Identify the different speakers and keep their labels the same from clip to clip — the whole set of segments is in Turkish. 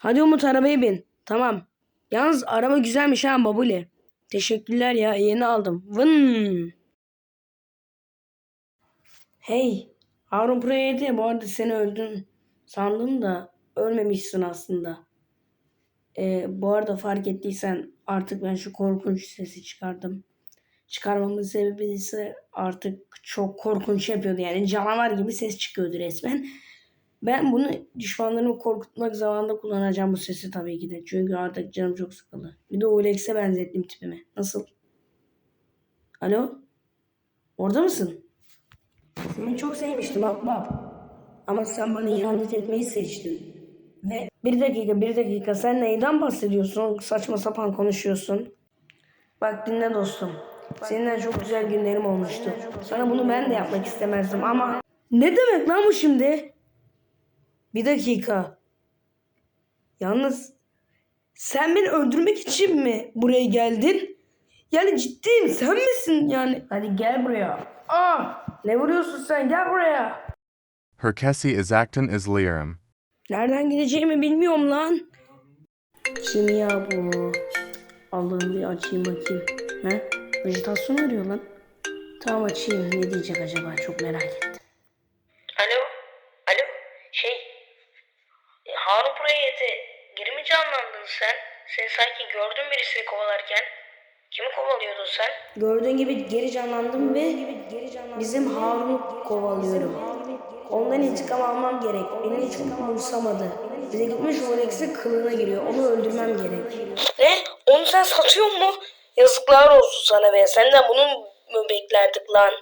Speaker 1: Hadi Umut arabaya bin. Tamam. Yalnız araba güzelmiş ha babuli. Teşekkürler ya yeni aldım. Vın. Hey Harun Pro 7 bu arada seni öldün sandım da ölmemişsin aslında. Ee, bu arada fark ettiysen artık ben şu korkunç sesi çıkardım. Çıkarmamın sebebi ise artık çok korkunç yapıyordu. Yani canavar gibi ses çıkıyordu resmen. Ben bunu düşmanlarımı korkutmak zamanında kullanacağım bu sesi tabii ki de. Çünkü artık canım çok sıkıldı. Bir de Olex'e benzettim tipimi. Nasıl? Alo? Orada mısın? Seni çok sevmiştim ahbap. Ama sen bana ihanet etmeyi seçtin. Ve bir dakika bir dakika sen neyden bahsediyorsun? Saçma sapan konuşuyorsun. Bak dinle dostum. Seninle çok güzel günlerim olmuştu. Sana bunu ben de yapmak istemezdim ama... Ne demek lan bu şimdi? Bir dakika. Yalnız sen beni öldürmek için mi buraya geldin? Yani ciddiyim sen misin yani? Hadi gel buraya. Aa, ne vuruyorsun sen? Gel buraya.
Speaker 2: Herkesi izakten izlerim.
Speaker 1: Nereden gideceğimi bilmiyorum lan. Kim ya bu? Allah'ım bir açayım bakayım. He? Vejetasyon arıyor lan. Tamam açayım. Ne diyecek acaba? Çok merak ettim. Alo? Alo? Şey... e, Harun buraya yedi. Geri mi canlandın sen? Sen sanki gördün birisini kovalarken. Kimi kovalıyordun sen? Gördüğün gibi geri canlandım ve bizim Harun'u kovalıyorum. Ondan intikam almam gerek. Beni hiç umursamadı. Bize gitmiş Rolex'e kılığına giriyor. Onu öldürmem gerek. Ne? Onu sen satıyor mu? Yazıklar olsun sana be. Senden bunu mu beklerdik lan?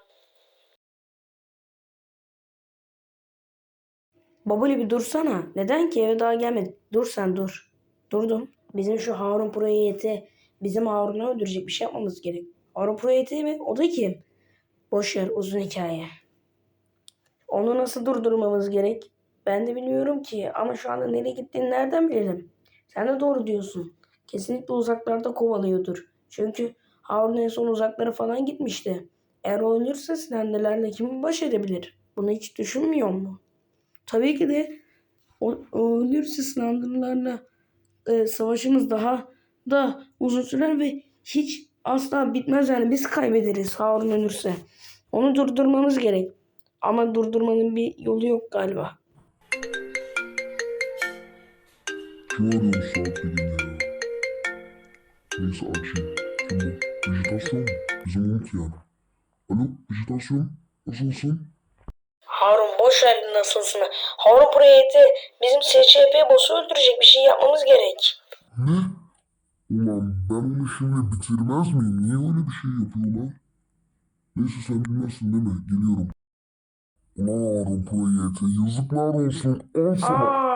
Speaker 1: Babuli bir dursana. Neden ki eve daha gelmedi? Dur sen dur. Durdum. Bizim şu Harun Proyet'i bizim Harun'u öldürecek bir şey yapmamız gerek. Harun Proyet'i mi? O da kim? Boş ver uzun hikaye. Onu nasıl durdurmamız gerek? Ben de bilmiyorum ki ama şu anda nereye gittiğini nereden bilelim? Sen de doğru diyorsun. Kesinlikle uzaklarda kovalıyordur. Çünkü Harun en son uzaklara falan gitmişti. Eğer o ölürse Slender'lerle kim baş edebilir? Bunu hiç düşünmüyor mu? Tabii ki de o, o ölürse Slender'larla e, savaşımız daha da uzun sürer ve hiç asla bitmez yani biz kaybederiz Harun ölürse. Onu durdurmamız gerek. Ama durdurmanın bir yolu yok galiba.
Speaker 3: Neyse açayım. Kim bu? Vejetasyon mu? Bizim Umut yani. Alo vejetasyon? Nasılsın?
Speaker 1: Harun boş ver nasılsın. Harun buraya yetti. Bizim SCP boss'u öldürecek bir şey yapmamız gerek.
Speaker 3: Ne? Ulan ben onu şimdi bitirmez miyim? Niye öyle bir şey yapıyor lan? Neyse sen bilmezsin değil mi? Geliyorum. Ulan Harun Proyete yazıklar olsun. Al sana.
Speaker 1: Aa,